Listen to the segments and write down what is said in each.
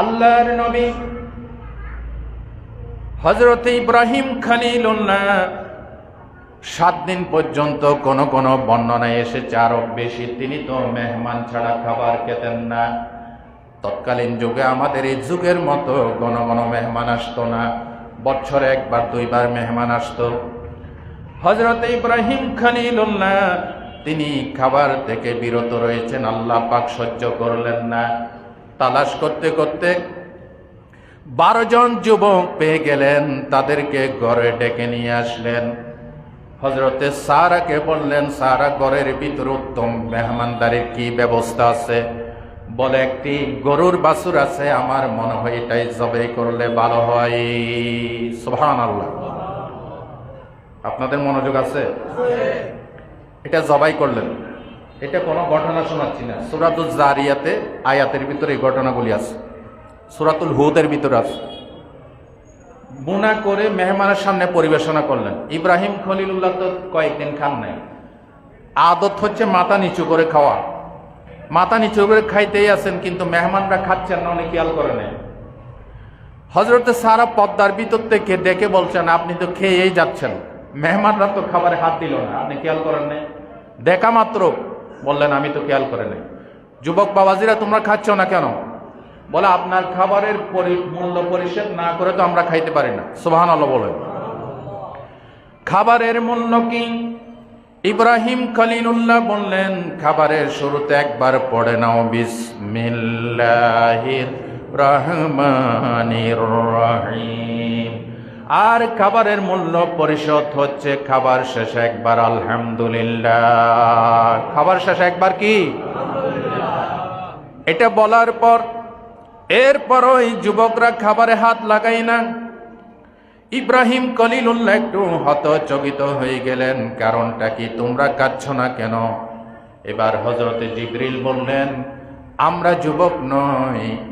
আল্লাহর নবী হজরত ইব্রাহিম খালিলুল্লাহ সাত দিন পর্যন্ত কোন কোন বর্ণনায় এসেছে আরও বেশি, তিনি তো মেহমান ছাড়া খাবার খেতেন না। তৎকালীন যুগে আমাদের এই যুগের মতো ঘন ঘন মেহমান আসতো না, বছরে একবার, দুইবার মেহমান আসতো। হজরত ইব্রাহিম খালিলুল্লাহ, তিনি খাবার থেকে বিরত রয়েছেন, আল্লাহ পাক সহ্য করলেন না। তালাশ করতে করতে বারো জন যুবক পেয়ে গেলেন, তাদেরকে ঘরে ডেকে নিয়ে আসলেন। হজরতে সারাকে বললেন, সারা, ঘরের ভিতরে উত্তম মেহমানদারির কি ব্যবস্থা আছে? বলে, একটি গরুর বাছুর আছে, আমার মনে হয় এটাই জবে করলে ভালো হয়। সুহান আল্লাহ আপনাদের মনোযোগ আছে? এটা জবাই করলেন। এটা কোনো ঘটনা শোনাচ্ছি না। সুরাতুল জারিয়াতে আয়াতের ভিতরে এই ঘটনাগুলি আছে। সুরাতুল হুদের ভিতরে আছে। বুনা করে মেহমানের সামনে পরিবেশনা করলেন। ইব্রাহিম খলিলুল্লাহ তো কয়েকদিন খান নাই। আদত হচ্ছে মাথা নিচু করে খাওয়া। মাথা নিচু করে খাইতেই আছেন কিন্তু মেহমানরা খাচ্ছেন না অনেক খেয়াল করে নেই। হজরতে সারা পদ্মার ভিতর থেকে ডেকে বলছেন আপনি তো খেয়েই যাচ্ছেন। মেহমানরা তো খাবারে হাত দিল না আপনি খেয়াল করেন নাই? দেখা মাত্র বললেন, আমি তো খেয়াল করে নাই। যুবক বাবাজিরা তোমরা খাচ্ছ না কেন? বলে, আপনার খাবারের মূল্য পরিশোধ না করে তো আমরা খাইতে পারি না। সুবাহান আল্লাহ বলেন। খাবারের মূল্য কি? ইব্রাহিম খলিলুল্লাহ বললেন, খাবারের শুরুতে একবার পড়ে নাও, বিসমিল্লাহির রহমানির রহিম। আর খাবারের মূল্য পরিশোধ হচ্ছে খাবার শেষে একবার, আলহামদুলিল্লাহ। খাবার শেষে একবার কি? এটা বলার পর এরপর ওই যুবকরা খাবারে হাত লাগাই না। ইব্রাহিম কলিলুল্লাহ একটু হতচকিত হয়ে গেলেন। কারণটা কি? তোমরা কাচ্ছ না কেন? এবার হজরতে জিবরিল বললেন, আমরা যুবক নই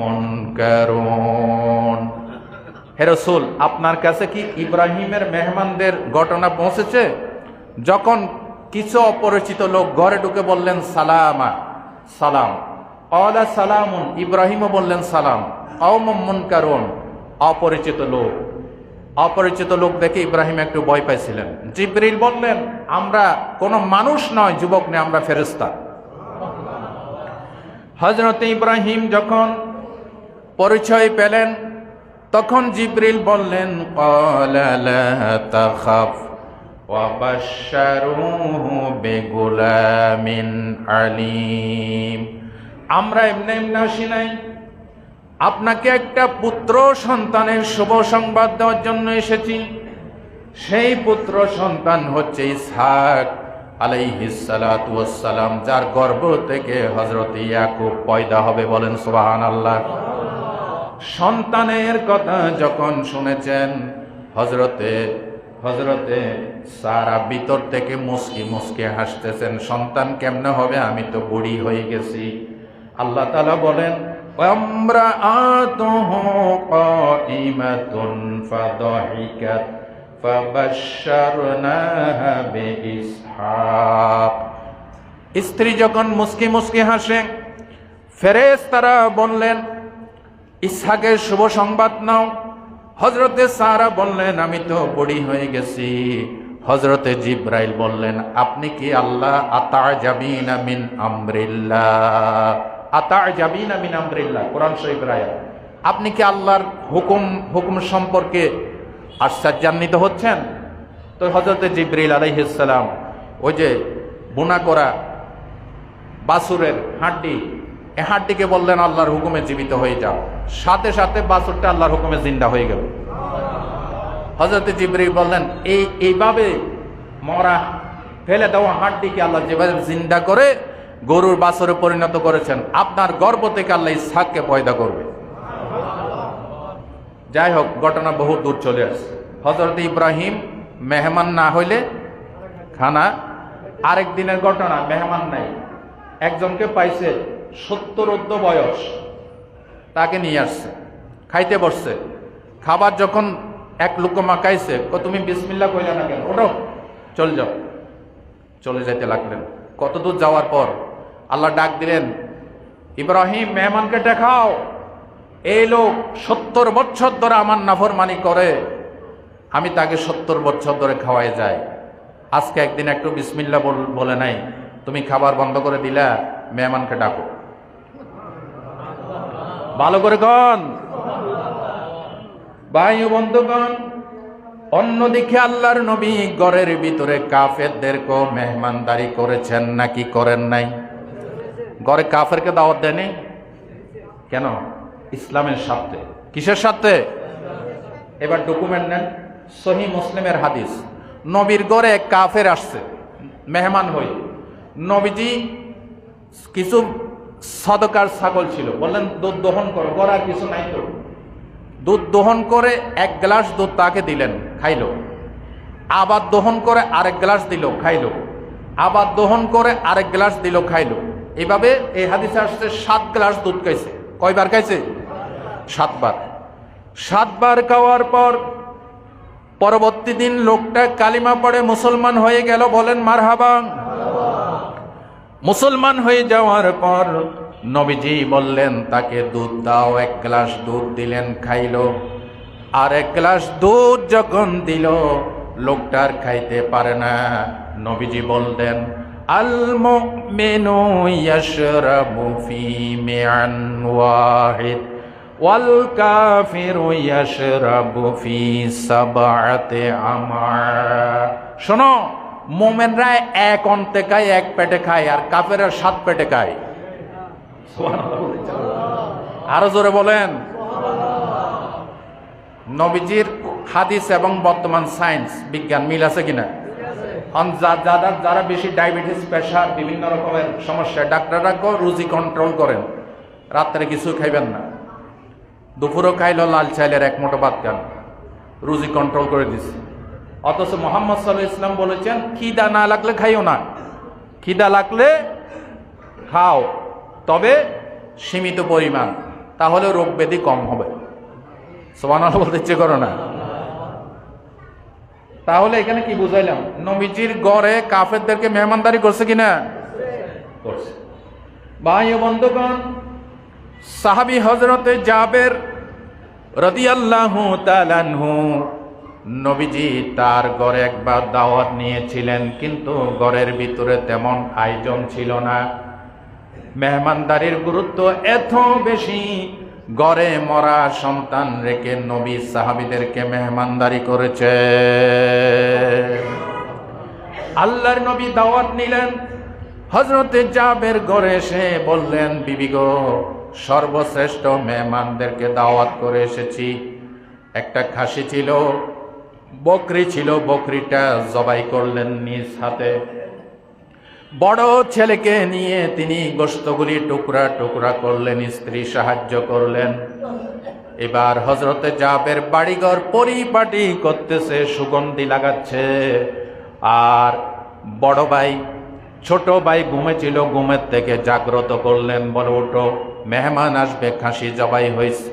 মনকারুন হে রসুল, আপনার কাছে কি ইব্রাহিমের মেহমানদের ঘটনা পৌঁছেছে? যখন কিছু অপরিচিত লোক ঘরে ঢুকে বললেন, সালামা, সালাম। অলা সালাম ইব্রাহিমও বললেন, সালাম। অমম্মন কারণ অপরিচিত লোক। অপরিচিত লোক দেখে ইব্রাহিম একটু ভয় পাইছিলেন। জিব্রিল বললেন, আমরা কোনো মানুষ নয়, যুবক নেই আমরা ফেরস্তা হজরত ইব্রাহিম যখন পরিচয় পেলেন। তখন জিব্রিল বললেন বেগুলামিন আলিম। আমরা এমনি এমনি আসি নাই। আপনাকে একটা পুত্র সন্তানের শুভ সংবাদ দেওয়ার জন্য এসেছি। সেই পুত্র সন্তান হচ্ছে ইসহাক আলাইহিসালাম যার গর্ভ থেকে হজরত ইয়াকুব পয়দা হবে বলেন সোহান আল্লাহ সন্তানের কথা যখন শুনেছেন হজরতে হজরতে সারা ভিতর থেকে মুসকি মুসকি হাসতেছেন, সন্তান কেমনে হবে? আমি তো বুড়ি হয়ে গেছি। আল্লাহ তালা বলেন স্ত্রী যখন মুসকি মুসকি হাসে ফেরেস তারা বললেন ইসহাকের শুভ সংবাদ নাও। হজরতে সারা বললেন, আমি তো বড়ি হয়ে গেছি। হজরতে জিব্রাইল বললেন, আপনি কি আল্লাহ? আতা যাবিন আমিন আমরিল্লাহ। আতা যাবিন আমিন আমরিল্লাহ, কোরআন শরীফ রায় আপনি কি আল্লাহর হুকুম হুকুম সম্পর্কে আশ্চর্যান্বিত হচ্ছেন? তো হজরতে জিব্রাইল আলাইহিসসালাম ওই যে বোনা করা বাসুরের হাড্ডি এ হাড্ডিকে বললেন, আল্লাহর হুকুমে জীবিত হয়ে যাও। সাথে সাথে বাসুরটা আল্লাহর হুকুমে জিন্দা হয়ে গেল। হজরত জিবরি বললেন, এই, এইভাবে মরা, ফেলে দেওয়া হাড্ডিকে আল্লাহ যেভাবে জিন্দা করে, গরুর বাসরে পরিণত করেছেন, আপনার গর্ব থেকে আল্লাহ ইসহাককে পয়দা করবে। যাই হোক, ঘটনা বহু দূর চলে আসছে। হজরত ইব্রাহিম মেহমান না হইলে খানা, আরেক দিনের ঘটনা, মেহমান নাই। একজনকে পাইছে সত্তর বয়স। তাকে নিয়ে আসছে। খাইতে বসছে। খাবার যখন এক লুকমা খাইছে ও তুমি বিসমিল্লা কইলে না কেন? ওটো চল যাও। চলে যাইতে লাগলেন। কত দূর যাওয়ার পর আল্লাহ ডাক দিলেন, ইব্রাহিম, মেহমানকে দেখাও। এই লোক সত্তর বছর ধরে আমার নাফরমানি করে। আমি তাকে সত্তর বছর ধরে খাওয়াই যাই। আজকে একদিন একটু বিসমিল্লা বলে নাই। তুমি খাবার বন্ধ করে দিলা, মেহমানকে ডাকো। ভালো করে কন। ভাই বন্ধুগণ, অন্যদিকে আল্লাহর নবী ঘরের ভিতরে কাফেরদেরকে মেহমানদারি করেছেন নাকি করেন নাই? ঘরে কাফেরকে দাওয়াত দেয়নি? কেন? ইসলামের স্বার্থে। কিসের স্বার্থে? এবার ডকুমেন্ট নেন। সহি মুসলিমের হাদিস। নবীর এক কাফের আসছে, মেহমান হই নবীজি কিছু সদকার ছাগল ছিল। বললেন, দুধ দহন করো আর কিছু নাই তো। দুধ দহন করে এক গ্লাস দুধ তাকে দিলেন, খাইলো। আবার দহন করে আরেক গ্লাস দিল, খাইলো। আবার দহন করে আরেক গ্লাস দিল, খাইলো। এভাবে এই হাদিসে আসছে, সাত গ্লাস দুধ খাইছে। কয়বার খাইছে? সাতবার। সাতবার খাওয়ার পর পরবর্তী দিন লোকটা কালিমা পড়ে মুসলমান হয়ে গেল, বলেন, মারহাবা। মুসলমান হয়ে যাওয়ার পর নবীজি বললেন, তাকে দুধ দাও, এক গ্লাস দুধ দিলেন, খাইলো। আর এক গ্লাস দুধ যখন দিল লোকটার খাইতে পারে না। নবীজি বললেন আল মুমিনু ইয়াশরাবু ফি মিআন ওয়াহিদ ওয়াল কাফিরু ইয়াশরাবু ফি সাবআতি আমার। শোনো মোমেনরা এক অন্তে খায়, এক পেটে খায়, আর কাফেরা সাত পেটে খায়। আরও জোরে বলেন। নবীজির হাদিস এবং বর্তমান সায়েন্স, বিজ্ঞান মিল আছে কিনা? যারা যারা বেশি ডায়াবেটিস, প্রেশার, বিভিন্ন রকমের সমস্যা, ডাক্তাররা রুজি কন্ট্রোল করেন। রাত্রে কিছু খাইবেন না। দুপুরও খাইল, লাল চাইলের এক মোটো ভাত খান। রুজি কন্ট্রোল করে দিছে। অথচ মোহাম্মদ সাল্লাহ ইসলাম বলেছেন, খিদা না লাগলে খাইও না। খিদা লাগলে খাও, তবে সীমিত পরিমাণ, তাহলে রোগ ব্যাধি কম হবে। সোমান বলতে ইচ্ছে করো না। তাহলে এখানে কি বুঝাইলাম? নবীজির গড়ে কাফেরদেরকে মেহমানদারি করছে কিনা? করছে। ভাই বন্ধুগণ, সাহাবি হজরতে জাবের রদিয়াল্লাহু তালানহু নবীজি তার ঘরে একবার দাওয়াত নিয়েছিলেন, কিন্তু ঘরের ভিতরে তেমন আয়োজন ছিল না। মেহমানদারির গুরুত্ব এত বেশি গড়ে মরা সন্তান রেখে নবী সাহাবিদেরকে মেহমানদারি করেছে। আল্লাহর নবী দাওয়াত নিলেন। হজরতে জাবের ঘরে এসে বললেন, বিবি গো, সর্বশ্রেষ্ঠ মেহমানদেরকে দাওয়াত করে এসেছি। একটা খাসি ছিল বকরি ছিল, বকরিটা জবাই করলেন নিজ হাতে। বড় ছেলেকে নিয়ে তিনি গোস্তগুলি টুকরা টুকরা করলেন, স্ত্রী সাহায্য করলেন। এবার হজরতে জাবের বাড়িঘর পরিপাটি করতেছে, সুগন্ধি লাগাচ্ছে। আর বড় ভাই, ছোট ভাই ঘুমেছিল ঘুমের থেকে জাগ্রত করলেন, বলে ওঠো, মেহমান আসবে, খাসি জবাই হয়েছে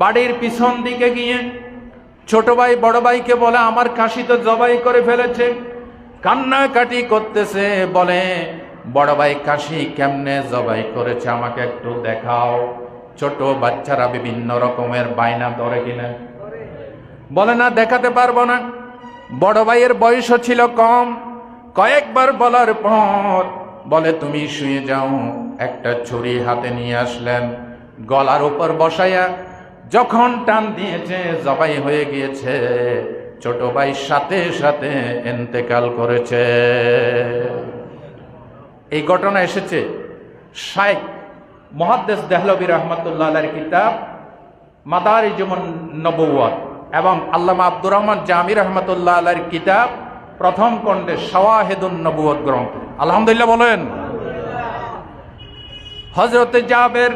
বাড়ির পিছন দিকে গিয়ে ছোট ভাই, বড় ভাইকে বলে, আমার কাশি তো জবাই করে ফেলেছে। কান্নাকাটি করতেছে, বলে, বড় ভাই, কাশি কেমনে জবাই করেছে? আমাকে একটু দেখাও। ছোট বাচ্চারা বিভিন্ন রকমের বায়না ধরে কিনা। বলে, না, দেখাতে পারব না। বড় ভাইয়ের বয়সও ছিল কম। কয়েকবার বলার পর বলে, তুমি শুয়ে যাও, একটা ছুরি হাতে নিয়ে আসলেন। গলার উপর বসাইয়া যখন টান দিয়েছে, জবাই হয়ে গিয়েছে, ছোট ভাই সাথে সাথে এন্তেকাল করেছে। এই ঘটনা এসেছে শাইখ মহাদ্দেশ দেহলবী রহমতুল্লাহ কিতাব মাদার যেমন নবুয়াত এবং আল্লামা আব্দুর রহমান জামির রহমতুল্লাহ আলার কিতাব প্রথম খণ্ডে শাওয়াহেদুন নবুয়ত গ্রন্থ। আলহামদুলিল্লাহ বলেন। হজরতে জাবের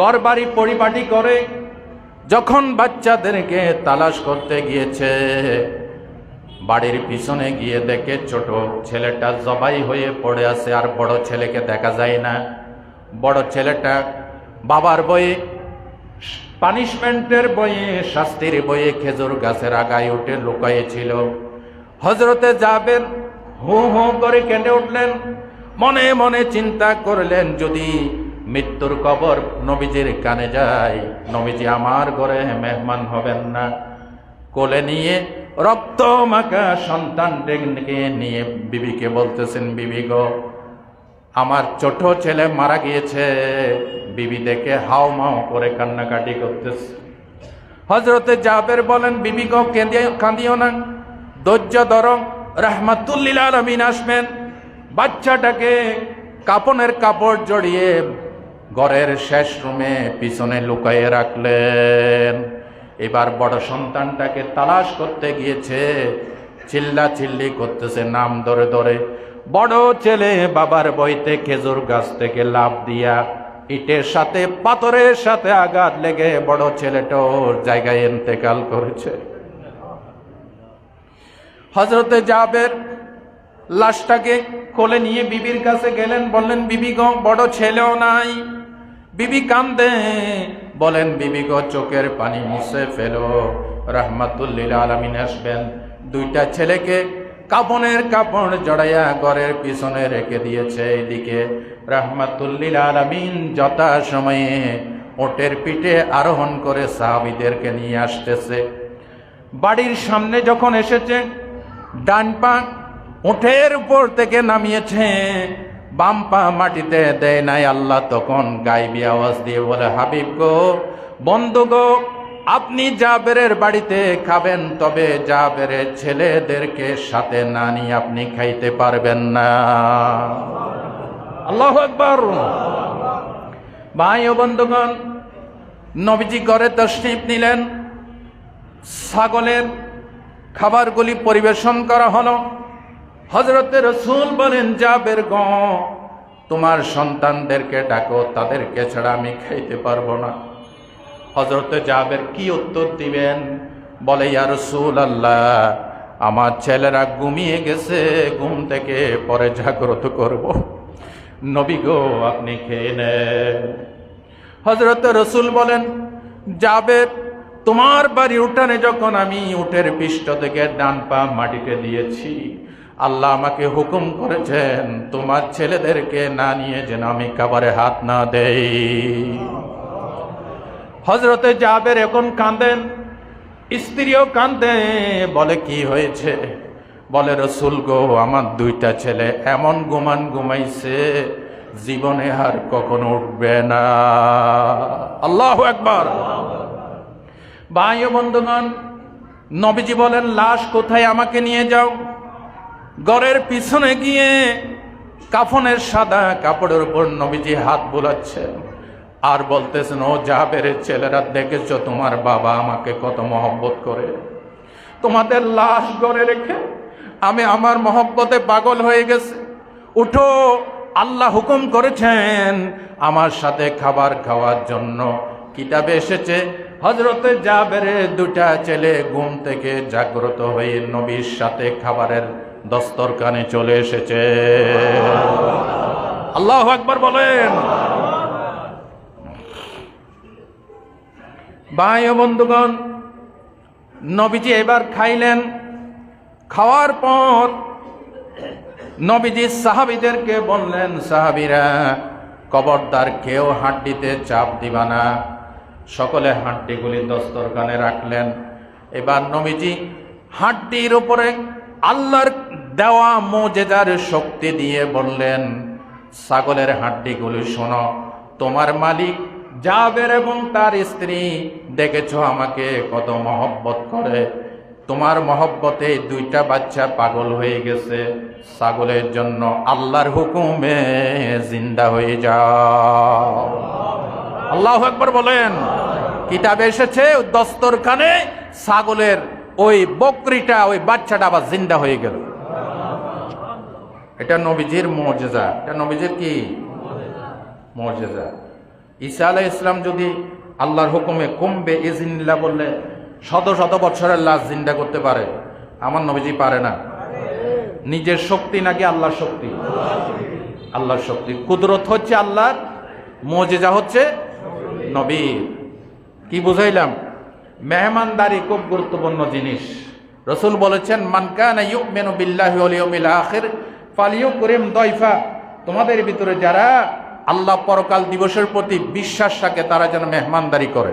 গড় বাড়ি পরিপাটি করে যখন বাচ্চাদেরকে তালাশ করতে গিয়েছে, বাড়ির পিছনে গিয়ে দেখে ছোট ছেলেটা জবাই হয়ে পড়ে আছে আর বড় ছেলেকে দেখা যায় না। বড় ছেলেটা বাবার বয়ে পানিশমেন্টের বয়ে শাস্তির বয়ে খেজুর গাছের আগায় উঠে লুকাইয়েছিল হজরতে যাবেন হু হু করে কেঁদে উঠলেন, মনে মনে চিন্তা করলেন, যদি মৃত্যুর কবর নবীজির কানে যায়। নবীজি আমার ঘরে মেহমান হবেন না। কোলে নিয়ে রক্ত মাখা সন্তানটিকে নিয়ে বিবিকে বলতেছেন, বিবি গো, আমার ছোট ছেলে মারা গিয়েছে। বিবি দেখে হাও মাও করে কান্নাকাটি করতেছে। হজরতে জাবের বলেন, বিবি গো কেঁদে- কাঁদিও না। ধৈর্য ধর, রাহমাতুল্লিল আলমিন আসবেন। বাচ্চাটাকে কাপনের কাপড় জড়িয়ে ঘরের শেষ রুমে পিছনে লুকাইয়ে রাখলেন। এবার বড় সন্তানটাকে তালাশ করতে গিয়েছে। চিল্লা চিল্লি করতেছে নাম ধরে ধরে। বড় ছেলে বাবার বইতে খেজুর গাছ থেকে লাভ দিয়া ইটের সাথে পাথরের সাথে আঘাত লেগে বড় ছেলেটোর জায়গায় ইন্তেকাল করেছে। হজরতে জাবের লাশটাকে কোলে নিয়ে বিবির কাছে গেলেন। বললেন, বিবি বড় ছেলেও নাই। বিবি কান্দে। বলেন, বিবি গো, চোখের পানি মুছে ফেলো। রহমাতুল্লিল আলমিন আসবেন। দুইটা ছেলেকে কাপনের কাপড় জড়াইয়া ঘরের পিছনে রেখে দিয়েছে এদিকে রহমাতুল্লিল আলমিন যথা সময়ে ওটের পিঠে আরোহণ করে সাহাবিদেরকে নিয়ে আসতেছে। বাড়ির সামনে যখন এসেছে, ডান পা উঠের উপর থেকে নামিয়েছে। বাম পা মাটিতে দেয় নাই, আল্লাহ তখন গাইবি আওয়াজ দিয়ে বলে, হাবিব গো, বন্ধু গো, আপনি জাবেরের বাড়িতে খাবেন, তবে জাবেরের ছেলেদেরকে সাথে না নিয়ে আপনি খাইতে পারবেন না। আল্লাহ একবার ভাই ও বন্ধুগণ, নবীজি ঘরে তশরিফ নিলেন, ছাগলের খাবারগুলি পরিবেশন করা হলো। হজরতে রসুল বলেন যাবের গ, তোমার সন্তানদেরকে ডাকো, তাদেরকে ছাড়া আমি খাইতে পারব না। হজরতে যাবের কি উত্তর দিবেন? বলে, ইয়া রসুল আল্লাহ আমার ছেলেরা ঘুমিয়ে গেছে, ঘুম থেকে পরে জাগ্রত করব। নবী গো, আপনি খেয়ে নেন। হজরত রসুল বলেন যাবে তোমার বাড়ি উঠানে যখন আমি উঠের পৃষ্ঠ থেকে ডান পা মাটিতে দিয়েছি আল্লাহ আমাকে হুকুম করেছেন, তোমার ছেলেদেরকে না নিয়ে যেন আমি খাবারে হাত না দেই। হজরতে যাবের এখন কাঁদেন, স্ত্রীও কাঁদে, বলে, কি হয়েছে? বলে, রসুল গো, আমার দুইটা ছেলে এমন গুমান ঘুমাইছে জীবনে আর কখনো উঠবে না। আল্লাহ একবার ভাই বন্ধুগণ, নবীজি বলেন, লাশ কোথায় আমাকে নিয়ে যাও? ঘরের পিছনে গিয়ে কাফনের সাদা কাপড়ের উপর নবীজি হাত বোলাচ্ছে। আর বলতেছেন ও জাবের ছেলেরা, দেখেছ তোমার বাবা আমাকে কত মহব্বত করে? তোমাদের লাশ গড়ে রেখে আমি আমার মহব্বতে পাগল হয়ে গেছে। উঠো, আল্লাহ হুকুম করেছেন আমার সাথে খাবার খাওয়ার জন্য। কিতাবে এসেছে হজরতে জাবেরে দুটা ছেলে ঘুম থেকে জাগ্রত হয়ে নবীর সাথে খাবারের দস্তরখানে চলে এসেছে। আল্লাহ একবার বলেন। ভাই ও বন্ধুগণ, নবীজি এবার খাইলেন। খাওয়ার পর নবীজি সাহাবিদেরকে বললেন, সাহাবিরা, কবরদার কেউ হাড্ডিতে চাপ দিবা না। সকলে হাড্ডিগুলি দস্তরখানে রাখলেন। এবার নবীজি হাড্ডির উপরে আল্লাহর দেওয়া মোজেদার শক্তি দিয়ে বললেন, ছাগলের হাড্ডিগুলি শোনো, তোমার মালিক জাবের এবং তার স্ত্রী দেখেছ আমাকে কত মহব্বত করে। তোমার মহব্বতে দুইটা বাচ্চা পাগল হয়ে গেছে, ছাগলের জন্য আল্লাহর হুকুমে জিন্দা হয়ে যাও। আল্লাহ একবার বলেন, কিতাবে এসেছে দস্তরখানে ছাগলের ওই বকরিটা, ওই বাচ্চাটা আবার জিন্দা হয়ে গেল। এটা নবীজির মর্যাদা এটা নবীজির কি? মর্যাদা ঈসা আলাহ ইসলাম যদি আল্লাহর হুকুমে কমবে ইজিনিল্লা বললে, শত শত বছরের লাশ জিন্দা করতে পারে। আমার নবীজি পারে না। নিজের শক্তি নাকি আল্লাহর শক্তি? আল্লাহর শক্তি। কুদরত হচ্ছে আল্লাহর, মজেজা হচ্ছে নবীর। কি বুঝাইলাম? মেহমানদারি খুব গুরুত্বপূর্ণ জিনিস। রসুল বলেছেন মানকান ইউমিনু বিল্লাহি ওয়াল ইয়াউমিল ফালিয়ুকরিম দয়ফা। তোমাদের ভিতরে যারা আল্লাহ পরকাল দিবসের প্রতি বিশ্বাস থাকে তারা যেন মেহমানদারি করে।